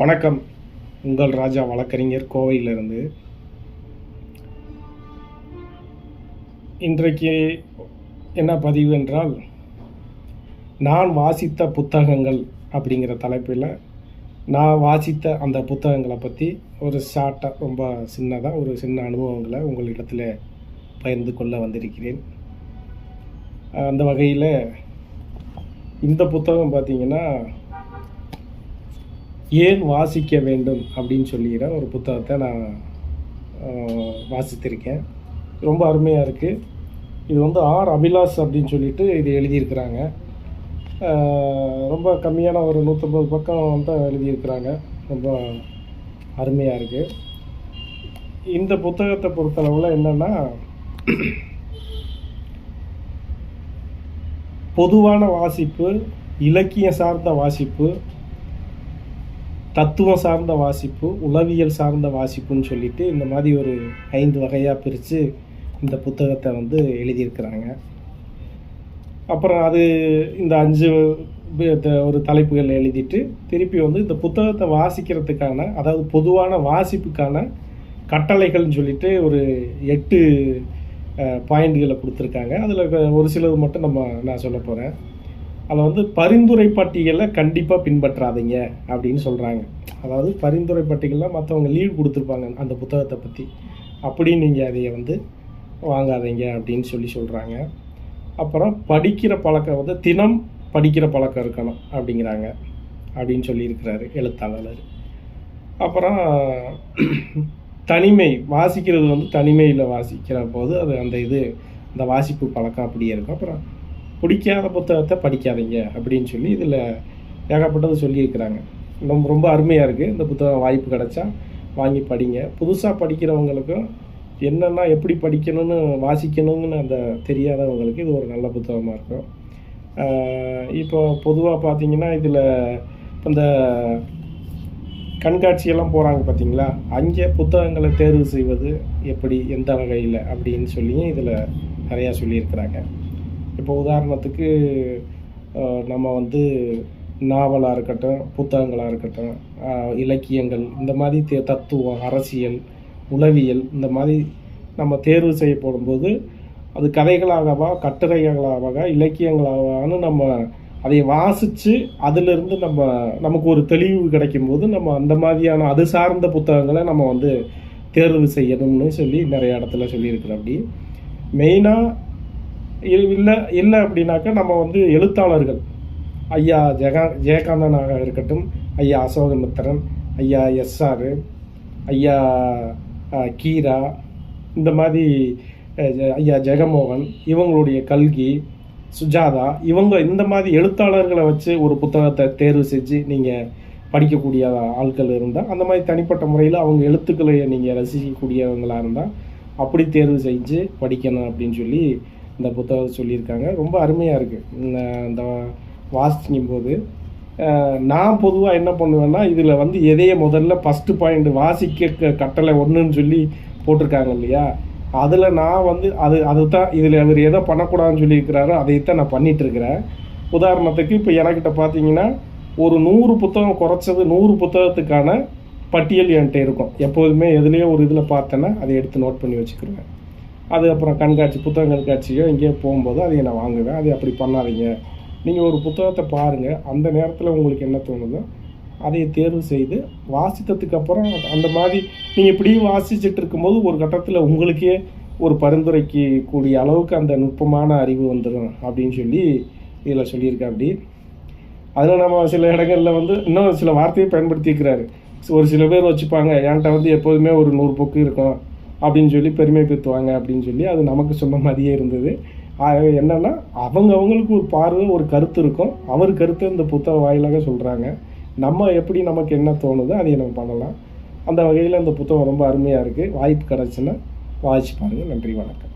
வணக்கம். உங்கள் ராஜா வழக்கறிஞர் கோவையிலிருந்து. இன்றைக்கு என்ன பதிவு என்றால் நான் வாசித்த புத்தகங்கள் அப்படிங்கிற தலைப்பில் நான் வாசித்த அந்த புத்தகங்களை பற்றி ஒரு ஷார்ட்டாக ரொம்ப சின்னதாக ஒரு சின்ன அனுபவங்களை உங்களிடத்தில் பகிர்ந்து கொள்ள வந்திருக்கிறேன். அந்த வகையில் இந்த புத்தகம் பார்த்திங்கன்னா ஏன் வாசிக்க வேண்டும் அப்படின்னு சொல்லிக்கிற ஒரு புத்தகத்தை நான் வாசித்திருக்கேன். ரொம்ப அருமையாக இருக்குது இது வந்து ஆர். அபிலாஸ் அப்படின்னு சொல்லிட்டு இது எழுதியிருக்கிறாங்க. ரொம்ப கம்மியான ஒரு நூற்றம்பது பக்கம் தான் எழுதியிருக்கிறாங்க. ரொம்ப அருமையாக இருக்குது இந்த புத்தகத்தை பொறுத்தளவில் என்னென்னா பொதுவான வாசிப்பு இலக்கியம் சார்ந்த வாசிப்பு தத்துவம் சார்ந்த வாசிப்பு உளவியல் சார்ந்த வாசிப்புன்னு சொல்லிட்டு இந்த மாதிரி ஒரு ஐந்து வகையாக பிரித்து இந்த புத்தகத்தை வந்து எழுதியிருக்கிறாங்க. அப்புறம் அது இந்த அஞ்சு த- ஒரு தலைப்புகள் எழுதிட்டு திருப்பி வந்து இந்த புத்தகத்தை வாசிக்கிறதுக்கான அதாவது பொதுவான வாசிப்புக்கான கட்டளைகள்னு சொல்லிட்டு ஒரு எட்டு பாயிண்ட்களை கொடுத்துருக்காங்க. அதில் ஒரு சிலது மட்டும் நம்ம நான் சொல்ல போகிறேன் அதை வந்து பரிந்துரை பட்டியலை கண்டிப்பாக பின்பற்றாதீங்க அப்படின்னு சொல்கிறாங்க அதாவது பரிந்துரை பட்டியலில் மற்றவங்க லீவ் கொடுத்துருப்பாங்க அந்த புத்தகத்தை பற்றி அப்படி நீங்கள் அதை வந்து வாங்காதீங்க அப்படின்னு சொல்லி சொல்கிறாங்க அப்புறம் படிக்கிற பழக்கம் வந்து தினம் படிக்கிற பழக்கம் இருக்கணும் அப்படிங்கிறாங்க. அப்படின்னு சொல்லியிருக்கிறாரு எழுத்தாளர். அப்புறம் தனிமை வாசிக்கிறது வந்து தனிமையில் வாசிக்கிற போது அது அந்த இது அந்த வாசிப்பு பழக்கம் அப்படியே இருக்கும். அப்புறம் பிடிக்காத புத்தகத்தை படிக்காதீங்க அப்படின்னு சொல்லி இதில் ஏகப்பட்டது சொல்லியிருக்கிறாங்க. ரொம்ப ரொம்ப அருமையாக இருக்குது இந்த புத்தகம் வாய்ப்பு கிடச்சா வாங்கி படிங்க. புதுசாக படிக்கிறவங்களுக்கும் என்னென்னா எப்படி படிக்கணும்னு வாசிக்கணும்னு அந்த தெரியாதவங்களுக்கு இது ஒரு நல்ல புத்தகமாக இருக்கும். இப்போ பொதுவாக பார்த்தீங்கன்னா இதில் இந்த கண்காட்சியெல்லாம் போகிறாங்க பார்த்தீங்களா அங்கே புத்தகங்களை தேர்வு செய்வது எப்படி எந்த வகையில் அப்படின்னு சொல்லியும் இதில் நிறையா சொல்லியிருக்கிறாங்க. இப்போ உதாரணத்துக்கு நம்ம வந்து நாவலாக இருக்கட்டும் புத்தகங்களாக இருக்கட்டும் இலக்கியங்கள் இந்த மாதிரி தே தத்துவம் அரசியல் உளவியல் இந்த மாதிரி நம்ம தேர்வு செய்யப்படும்போது அது கதைகளாகவா கட்டுரைகளாகவா இலக்கியங்களாகவான்னு நம்ம அதை வாசித்து அதிலிருந்து நம்ம நமக்கு ஒரு தெளிவு கிடைக்கும் போது நம்ம அந்த மாதிரியான அது சார்ந்த புத்தகங்களை நம்ம வந்து தேர்வு செய்யணும்னு சொல்லி நிறைய இடத்துல சொல்லியிருக்கிறோம் அப்படி மெயினாக இல்லை இல்லை அப்படின்னாக்கா நம்ம வந்து எழுத்தாளர்கள். ஐயா ஜெகா ஜெயகாந்தனாக இருக்கட்டும் ஐயா அசோகமித்திரன் ஐயா எஸ்ஆர் ஐயா கீரா இந்த மாதிரி ஐயா ஜெகமோகன் இவங்களுடைய கல்கி சுஜாதா இவங்க இந்த மாதிரி எழுத்தாளர்களை வச்சு ஒரு புத்தகத்தை தேர்வு செஞ்சு நீங்கள் படிக்கக்கூடிய ஆட்கள் இருந்தால் அந்த மாதிரி தனிப்பட்ட முறையில் அவங்க எழுத்துக்களை நீங்கள் ரசிக்கக்கூடியவங்களாக இருந்தால் அப்படி தேர்வு செஞ்சு படிக்கணும் அப்படின்னு சொல்லி இந்த புத்தகத்தை சொல்லியிருக்காங்க. ரொம்ப அருமையாக இருக்குது இந்த வாசிக்கும் போது. நான் பொதுவாக என்ன பண்ணுவேன்னா இதில் வந்து எதையே முதல்ல ஃபஸ்ட்டு பாயிண்ட் வாசிக்க க- கட்டளை ஒன்றுன்னு சொல்லி போட்டிருக்காங்க இல்லையா? அதில் நான் வந்து அது அதுதான் இதில் அவர் எதை பண்ணக்கூடாதுன்னு சொல்லியிருக்கிறாரோ அதைத்தான் நான் பண்ணிகிட்ருக்கிறேன் உதாரணத்துக்கு இப்போ எனக்கிட்ட பார்த்தீங்கன்னா ஒரு நூறு புத்தகம் குறைச்சது நூறு புத்தகத்துக்கான பட்டியல் என்கிட்ட இருக்கும். எப்போதுமே எதுலேயோ ஒரு இதில் பார்த்தேன்னா அதை எடுத்து நோட் பண்ணி வச்சுக்கிருவேன். அது அப்புறம் கண்காட்சி புத்தக கண்காட்சியோ எங்கேயோ போகும்போது அதை நான் வாங்குவேன். அதை அப்படி பண்ணாதீங்க. நீங்கள் ஒரு புத்தகத்தை பாருங்கள் அந்த நேரத்தில் உங்களுக்கு என்ன தோணுதோ அதை தேர்வு செய்து வாசித்ததுக்கு அப்புறம் அந்த மாதிரி நீங்கள் இப்படி வாசிச்சுட்டு இருக்கும்போது ஒரு கட்டத்தில் உங்களுக்கே ஒரு பரிந்துரைக்கு கூடிய அளவுக்கு அந்த நுட்பமான அறிவு வந்துடும் அப்படின்னு சொல்லி இதில் சொல்லியிருக்கேன் அப்படி. அதில் நம்ம சில இடங்களில் வந்து இன்னும் சில வார்த்தையை பயன்படுத்தியிருக்கிறாரு. ஒரு சில பேர் வச்சுப்பாங்க. என்கிட்ட வந்து எப்போதுமே ஒரு நூறு புக்கு இருக்கும். அப்படின்னு சொல்லி பெருமை பெற்றுவாங்க அப்படின்னு சொல்லி அது நமக்கு சொன்ன மாதிரியே இருந்தது. என்னென்னா அவங்க அவங்களுக்கு ஒரு பார்வை ஒரு கருத்து இருக்கும். அவர் கருத்தை இந்த புத்தக வாயிலாக சொல்கிறாங்க நம்ம எப்படி நமக்கு என்ன தோணுதோ அதை நம்ம பண்ணலாம். அந்த வகையில் அந்த புத்தகம் ரொம்ப அருமையாக இருக்குது வாய்ப்பு கிடச்சுன்னா வாசிச்சு பாருங்கள் நன்றி வணக்கம்.